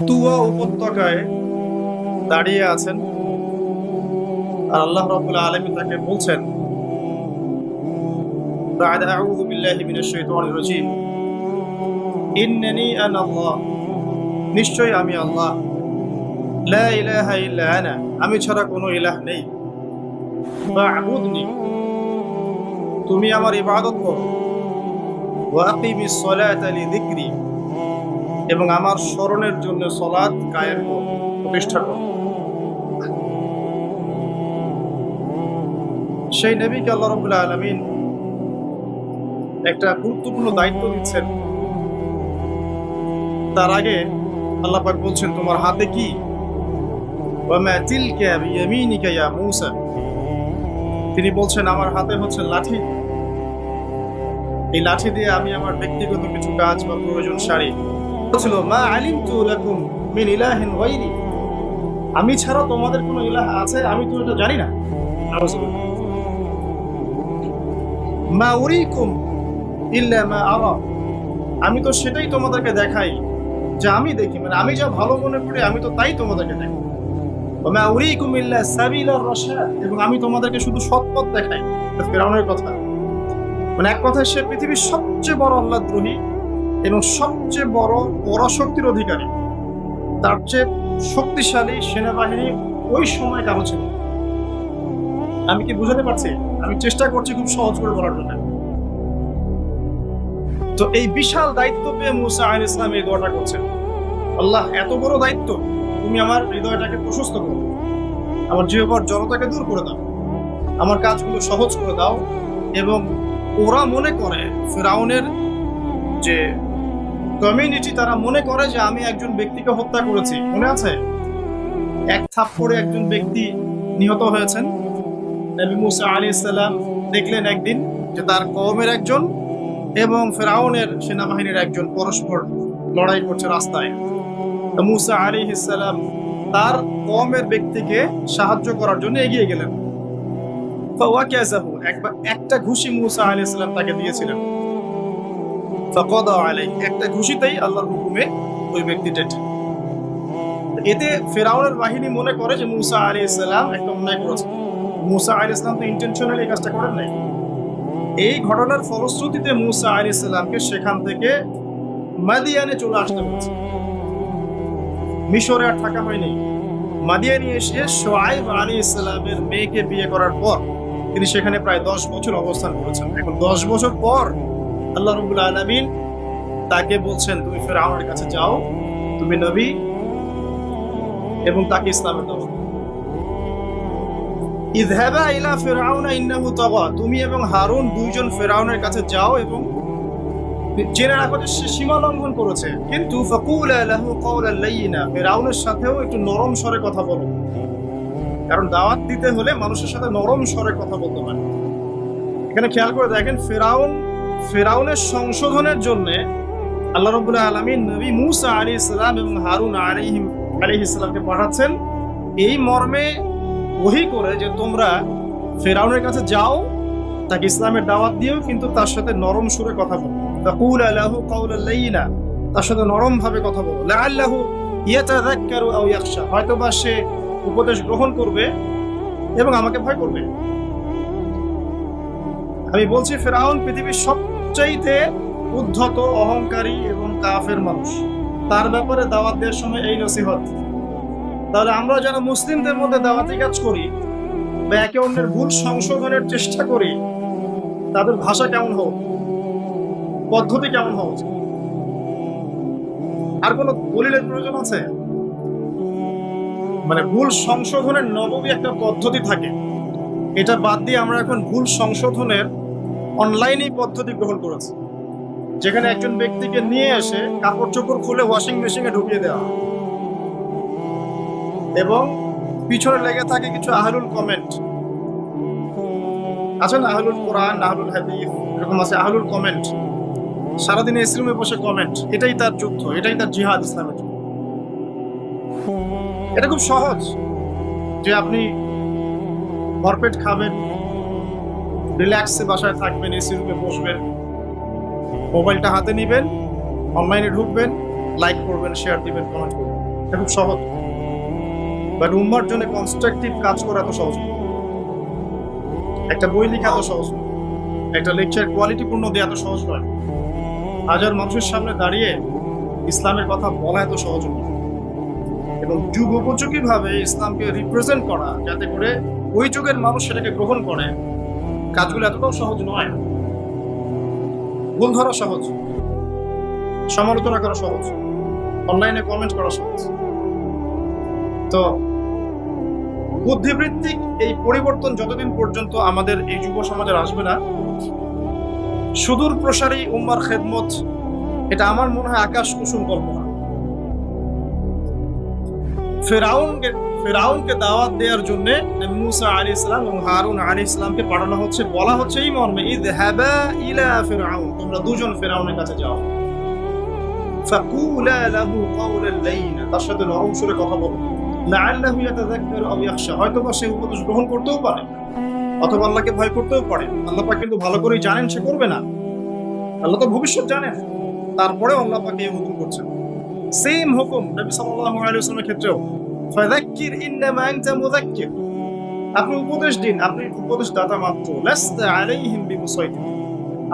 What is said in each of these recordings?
তুয়া উপত্যকায় দাঁড়িয়ে আছেন আর আল্লাহ রাব্বুল আলামিন তাকে বলছেন بعد أعوذ بالله من الشيطان الرجيم إنني أنا الله নিশ্চয় আমি আল্লাহ লা ইলাহা ইল্লা আনা আমি ছাড়া কোনো ইলাহ নেই ফা'বুদনি তুমি আমার ইবাদত করো ওয়া আকিমিস সালাতা লিযিকরি এবং আমার স্মরণের জন্য সলাদ কায়েম প্রতিষ্ঠা করো সেই নবীকে আল্লাহ রাব্বুল আলামিন একটা গুরুত্বপূর্ণ দায়িত্ব দিচ্ছেন। তার আগে আল্লাহ পাক বলছেন, তোমার হাতে কি? তিনি বলছেন, আমার হাতে হচ্ছে লাঠি। এই লাঠি দিয়ে আমি আমার ব্যক্তিগত কিছু কাজ বা প্রয়োজন সারি। ছিল মা আলিমতু লাকুম মিন ইলাহিন গায়রি। আমি ছাড়া তোমাদের কোনো ইলাহ আছে? আমি তো এটা জানি না। মা উরিকুম ইল্লা মা আরা। আমি তো সেটাই তোমাদেরকে দেখাই, যা আমি দেখি। মানে আমি যা ভালো মনে করি, আমি তো তাই তোমাদেরকে দেখি ওমা উরিকুম ইল্লা সাবিলার রাশাদ এবং আমি তোমাদেরকে শুধু সৎ পথ দেখাই ফেরাউনের কথা। মানে এক কথায় সে পৃথিবীর সবচেয়ে বড় আল্লাহদ্রোহী এবং সবচেয়ে বড় পরাশক্তির অধিকারী। তার চেয়ে শক্তিশালী সেনাবাহিনী ওই সময় কারও ছিল আমি কি বুঝাতে পারছি? আমি চেষ্টা করছি খুব সহজ করে বলার জন্য। তো এই বিশাল দায়িত্ব পেয়ে মুসা আল ইসলাম এই দোয়াটা করছেন। আল্লাহ, এত বড় দায়িত্ব, তুমি আমার হৃদয়টাকে প্রশস্ত করো। আমার জিহ্বার জড়তাকে দূর করে দাও। আমার কাজগুলো সহজ করে দাও এবং ওরা মনে করে ফেরাউনের যে কমিউনিটি তারা মনে করে যে আমি একজন ব্যক্তিকে হত্যা করেছি। মনে আছে? এক থাপ্পড়ে একজন ব্যক্তি নিহত হয়েছেন। নবী মুসা আলী ইসলাম দেখলেন একদিন যে তার কওমের একজন এবং ফেরাউনের সেনাবাহিনীর একজন পরস্পর লড়াই করছে রাস্তায়। মুসা আলী ইসলাম তার কওমের ব্যক্তিকে সাহায্য করার জন্য এগিয়ে গেলেন। একটা ঘুষি মুসা আলী ইসলাম তাকে দিয়েছিলেন। একটা ঘুষিতেই আল্লাহর হুকুমে ওই ব্যক্তি এতে ফেরাউনের বাহিনী মনে করে যে মুসা আলী ইসলাম একটা অন্যায় করেছে। মুসা আলী ইসলাম তো ইন্টেনশনালি এই কাজটা করেন নাই। এই ঘটনার ফলশ্রুতিতে মুসা আলী ইসলামকে সেখান থেকে মাদিয়ানে চলে আসতে হয়েছে। মিশরে আর থাকা হয়নি। মাদিয়ানে এসে সোয়াইব আলী ইসলামের মেয়েকে বিয়ে করার পর তিনি সেখানে প্রায় দশ বছর অবস্থান করেছেন। এখন দশ বছর পর আল্লাহ রবুল আলমিন তাকে বলছেন, তুমি ফেরাউনের কাছে যাও, তুমি নবী এবং তাকে ইসলামের দাও। তুমি এবং হারুন দুইজন ফেরাউনের কাছে যাও এবং জেনে রাখো যে সে সীমা লঙ্ঘন করেছে। কিন্তু ফেরাউনের সাথেও একটু নরম স্বরে কথা বলো। কারণ দাওয়াত দিতে হলে মানুষের সাথে নরম স্বরে কথা বলতে হয়। এখানে খেয়াল করে দেখেন ফেরাউন ফেরাউনের সংশোধনের জন্য আল্লাহ রবুল্লাহ আলমী নবী মুসা আলী ইসলাম এবং হারুন আলিহিম আলী ইসলামকে পাঠাচ্ছেন। এই মর্মে ওহি করে যে তোমরা ফেরাউনের কাছে যাও, তাকে ইসলামের দাওয়াত দিও, কিন্তু তার সাথে নরম সুরে কথা বলো। তার সাথে নরম ভাবে কথা বলো। সে উপদেশ গ্রহণ করবে এবং আমাকে ভয় করবে। আমি বলছি, ফেরাউন পৃথিবীর সবচাইতে উদ্ধত, অহংকারী এবং কাফের মানুষ। তার ব্যাপারে দাওয়াত দেওয়ার সময় এই নসিহত। তাহলে আমরা যারা মুসলিমদের মধ্যে দাওয়াতি কাজ করি বা একে অন্যের ভুল সংশোধনের চেষ্টা করি, তাদের ভাষা কেমন হোক? পদ্ধতি কেমন হওয়া উচিত আর কোনো দলিলের প্রয়োজন আছে? মানে ভুল সংশোধনের নবমী একটা পদ্ধতি থাকে। এটা বাদ দিয়ে আমরা এখন ভুল সংশোধনের অনলাইনেই পদ্ধতি গ্রহণ করেছি। যেখানে একজন ব্যক্তিকে নিয়ে এসে কাপড় চোপড় খুলে ওয়াশিং মেশিনে ঢুকিয়ে দেওয়া এবং পিছনে লেগে থাকে কিছু আহলুল কমেন্ট আছে না, আহলুল কোরআন, আহলুল হাদিস, এরকম আছে আহলুল কমেন্ট সারাদিন এসি রুমে বসে কমেন্ট এটাই তার যুদ্ধ, এটাই তার জিহাদ ইসলামের যুদ্ধ। এটা খুব সহজ যে আপনি ভরপেট খাবেন রিল্যাক্সে বাসায় থাকবেন এসি রুমে বসবেন, মোবাইলটা হাতে নেবেন অনলাইনে ঢুকবেন লাইক করবেন শেয়ার দিবেন কমেন্ট করবেন এটা খুব সহজ বাট উম্মার জন্য কনস্ট্রাকটিভ কাজ করা এত সহজ। একটা বই লেখা এত সহজ। একটা লেকচার কোয়ালিটিপূর্ণ দেওয়া এত সহজ নয় হাজার মানুষের সামনে দাঁড়িয়ে ইসলামের কথা বলা এত সহজ নয় এবং যুগ উপযোগী ভাবে ইসলামকে রিপ্রেজেন্ট করা, যাতে করে ওই যুগের মানুষ সেটাকে গ্রহণ করে কাজগুলো এতটাও সহজ নয়। ভুল ধরা সহজ। সমালোচনা করা সহজ। অনলাইনে কমেন্ট করা সহজ। তো বুদ্ধিবৃত্তিক এই পরিবর্তন যতদিন পর্যন্ত আমাদের এই যুব সমাজের আসবে না, সুদূর প্রসারী উম্মার খেদমত, এটা আমার মনে হয় আকাশ কুসুম কল্পনা। ফেরাউনকে ফেরাউনকে দাওয়াত দেওয়ার জন্য মুসা আলী ইসলাম এবং হারুন আলী ইসলামকে পাঠানো হচ্ছে, বলা হচ্ছে এই মর্মে ঈদ হ্যাবা ইলা ফেরাউন তোমরা দুজন ফেরাউনের কাছে যাও। ফাকুলা লাহু লাইনা, তার সাথে নরম সুরে কথা বলো। লাআল্লাহু ইয়াতাযাক্কারু আও হয়তো বা সে উপদেশ গ্রহণ করতেও পারে, অথবা আল্লাহকে ভয় করতেও পারে। আল্লাহ পাক কিন্তু ভালো করেই জানেন, সে করবে না। আল্লাহ তো ভবিষ্যৎ জানেন তারপরে আল্লাহ পাক এই হুকুম করছেন। সেম হুকুম নবী সাল্লাল্লাহু আলাইহি ওয়াসাল্লামের ক্ষেত্রেও। ফাযাক্কির ইন্নামা আনতা মুযাক্কির আপনি উপদেশ দিন, আপনি উপদেশ দাতা মাত্র। লাস্তা আলাইহিম বিমুসাইতির।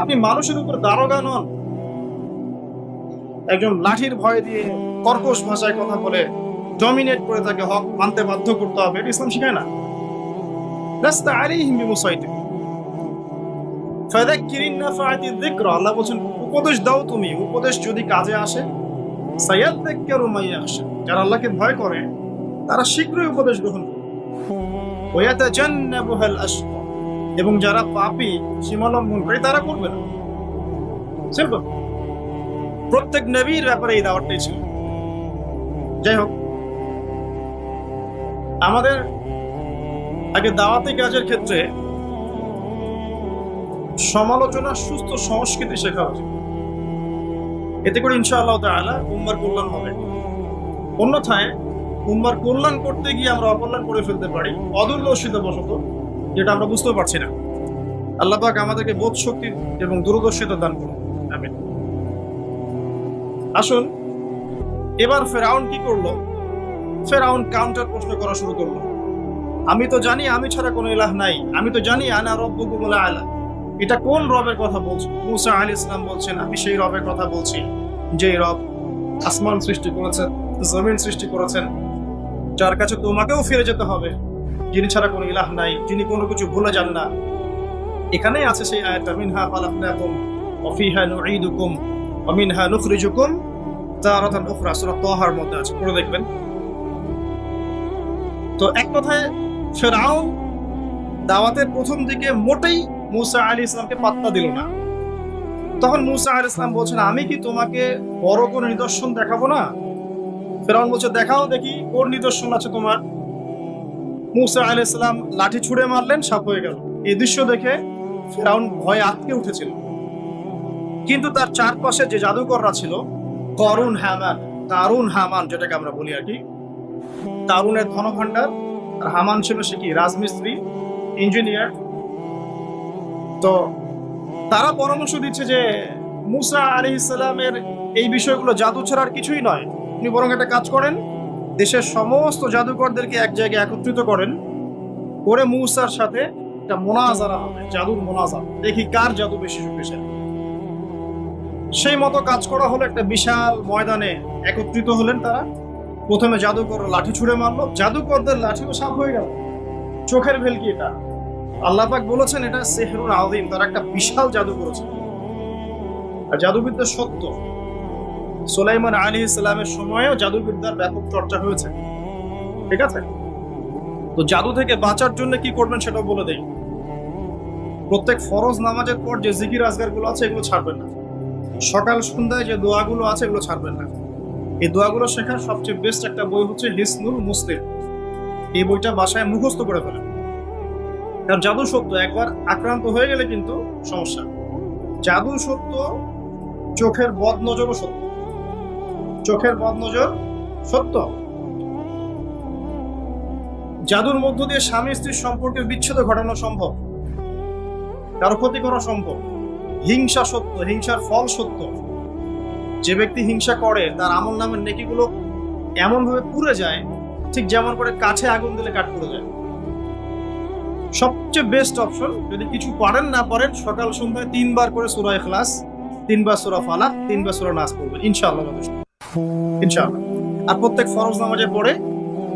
আপনি মানুষের উপর দারোগা নন। একজন লাঠির ভয় দিয়ে কর্কশ ভাষায় কথা বলে ডমিনেট করে তাকে হক মানতে বাধ্য করতে হবে, এটা ইসলাম শিখায় না। লাস্তা আলাইহিম বিমুসাইতির। ফাযাক্কির ইন নাফাআতিয যিকরা আল্লাহ বলেন উপদেশ দাও তুমি। উপদেশ যদি কাজে আসে ইয়াখশা। যারা আল্লাহকে ভয় করে তারা শীঘ্রই উপদেশ গ্রহণ করে ওয়াতাজান্নাবুহাল আশকা। এবং যারা পাপী, সীমালঙ্ঘন করে, তারা করবে না। প্রত্যেক নবীর ব্যাপারে এই দাওয়াতটাই ছিল। যাই হোক। আমাদের আগে দাওয়াতি কাজের ক্ষেত্রে সমালোচনা, সুস্থ সংস্কৃতি শেখা উচিত। এতে করে ইনশাআল্লাহ তাআলা উম্মার কল্যাণ হবে। অন্যথায় উম্মার কল্যাণ করতে গিয়ে আমরা অকল্যাণ করে ফেলতে পারি। অদূরদর্শিত বশত যেটা আমরা বুঝতেও পারছি না। আল্লাহ পাক আমাদেরকে বোধ শক্তি এবং দূরদর্শিতা দান করুন। আমিন। আসুন, এবার ফেরাউন কি করল? ফেরাউন কাউন্টার প্রশ্ন করা শুরু করল। আমি তো জানি আমি ছাড়া কোনো ইলাহ নাই। আমি তো জানি আনা রব্বুকুম আলা এটা কোন রবের কথা বলছো? মুসা আলী ইসলাম বলছেন, আমি সেই রবের কথা বলছি। যে রব আসমান সৃষ্টি করেছেন, জমিন সৃষ্টি করেছেন যার কাছে তোমাকেও ফিরে যেতে হবে। যিনি ছাড়া কোনো ইলাহ নাই, যিনি কোনো কিছু ভুলে যান না। এখানেই আছে সেই আয়াতটা, মিনহা ফিহা নুঈদুকুম নুখরিজুকুম তারাতান উখরা সূরা তাহার মধ্যে আছে, পড়ে দেখবেন। তো এক কথায়, ফেরাউন দাওয়াতের প্রথম দিকে মোটেই মুসা আলী ইসলামকে পাত্তা দিল না। তখন মুসা আলী ইসলাম বলছেন, আমি কি তোমাকে বড় কোন নিদর্শন দেখাবো না? ফেরাউন বলছে, দেখাও দেখি, কোন নিদর্শন আছে তোমার? মুসা আলী লাঠি ছুঁড়ে মারলেন, সাপ হয়ে গেল। এই দৃশ্য দেখে ফেরাউন ভয়ে আটকে উঠেছিল। কিন্তু তার চারপাশে যে জাদুকররা ছিল, করুণ হামান তারুণ হামান যেটাকে আমরা বলি আর কি তারুণের ধনভাণ্ডার আর হামান ছিল সে কি, রাজমিস্ত্রি, ইঞ্জিনিয়ার। তো তারা পরামর্শ দিচ্ছে যে, মুসা আলী ইসলামের এই বিষয়গুলো জাদু ছাড়া আর কিছুই নয়। আপনি বরং একটা কাজ করেন, দেশের সমস্ত জাদুকরদেরকে এক জায়গায় একত্রিত করেন, করে মুসার সাথে একটা মোনাজারা হবে, জাদুর মোনাজার। দেখি কার জাদু বেশি শক্তিশালী। সেই মতো কাজ করা হলো একটা বিশাল ময়দানে একত্রিত হলেন তারা। প্রথমে জাদুকর লাঠি ছুঁড়ে মারলো, জাদুকরদের লাঠিও সাপ হয়ে গেল। চোখের ভেলকি এটা। আল্লাহ পাক বলেছেন, এটা সেহরুন আদিম তারা একটা বিশাল জাদু করেছে। আর জাদুবিদ্যা সত্য সোলাইমান আলী ইসলামের সময়েও জাদুবিদ্যার ব্যাপক চর্চা হয়েছে। ঠিক আছে? তো জাদু থেকে বাঁচার জন্য কি করবেন সেটাও বলে দেই। প্রত্যেক ফরজ নামাজের পর যে জিকির আজগারগুলো আছে, এগুলো ছাড়বেন না। সকাল সন্ধ্যায় যে দোয়াগুলো আছে, এগুলো ছাড়বেন না। এই দোয়াগুলো শেখার সবচেয়ে বেস্ট একটা বই হচ্ছে হিসনুল মুসলিম। এই বইটা বাসায় মুখস্থ করে ফেলেন। কারণ জাদু সত্য, একবার আক্রান্ত হয়ে গেলে কিন্তু সমস্যা। জাদু সত্য, চোখের বদ নজরও সত্য। চোখের বদ নজর সত্য। জাদুর মধ্য দিয়ে স্বামী স্ত্রীর সম্পর্কের বিচ্ছেদ ঘটানো সম্ভব। কারও ক্ষতি করা সম্ভব। হিংসা সত্য, হিংসার ফল সত্য। যে ব্যক্তি হিংসা করে, তার আমল নামের নেকিগুলো এমন ভাবে পুড়ে যায়, ঠিক যেমন করে কাছে আগুন দিলে কাঠ পুড়ে যায়। সবচেয়ে বেস্ট অপশন যদি কিছু পারেন না পারেন, সকাল সন্ধ্যায় তিনবার করে সুরা ইখলাস, তিনবার সুরা ফালাক, তিনবার সুরা নাচ পড়বেন, ইনশাআল্লাহ। ইনশাআল্লাহ। আর প্রত্যেক ফরজ নামাজে পড়ে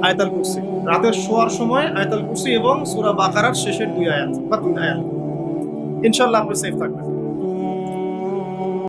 আয়তাল কুরসি। রাতের শোয়ার সময় আয়তাল কুরসি এবং সুরা বাকারার শেষের দুই আয়াত বা তিন আয়াত। ইনশাআল্লাহ আপনি সেফ থাকবেন।